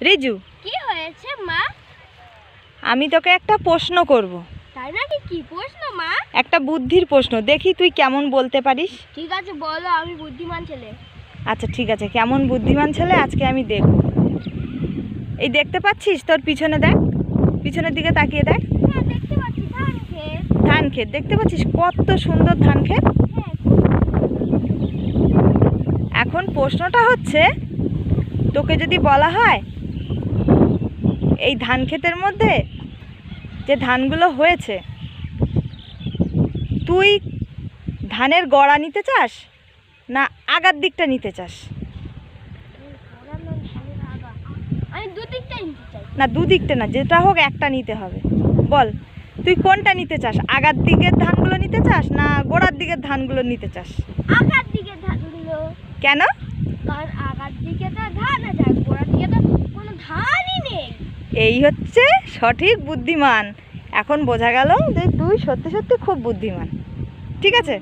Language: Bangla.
রিজু। কি হয়েছে মা? আমি তোকে একটা প্রশ্ন করব। তাই নাকি? কি প্রশ্ন মা? একটা বুদ্ধির প্রশ্ন। দেখি তুই কেমন বলতে পারিস। ঠিক আছে বলো আমি বুদ্ধিমান ছেলে। আচ্ছা ঠিক আছে কেমন বুদ্ধিমান ছেলে আজকে আমি দেখব। এই দেখতে পাচ্ছিস তোর পিছনে দেখ। পিছনের দিকে তাকিয়ে দেখ। হ্যাঁ ধান ক্ষেত দেখতে পাচ্ছিস কত সুন্দর ধান ক্ষেত হ্যাঁ এখন প্রশ্নটা হচ্ছে তোকে যদি বলা হয় এই ধান ক্ষেতের মধ্যে যে ধানগুলো হয়েছে তুই ধানের গড়া নিতে চাস না আগার দিকটা নিতে চাস? না দুদিকটা না যেটা হোক একটা নিতে হবে। বল তুই কোনটা নিতে চাস? আগার দিকের ধানগুলো নিতে চাস না গোড়ার দিকের ধানগুলো নিতে চাস? আগার দিকে ধানগুলো। কেন? কারণ আগার দিকে তো ধান আছে গোড়ার দিকে তো কোনো ধানই নেই এই হচ্ছে সঠিক বুদ্ধিমান। এখন বোঝা গেল যে তুই সত্যি সত্যি খুব বুদ্ধিমান। ঠিক আছে?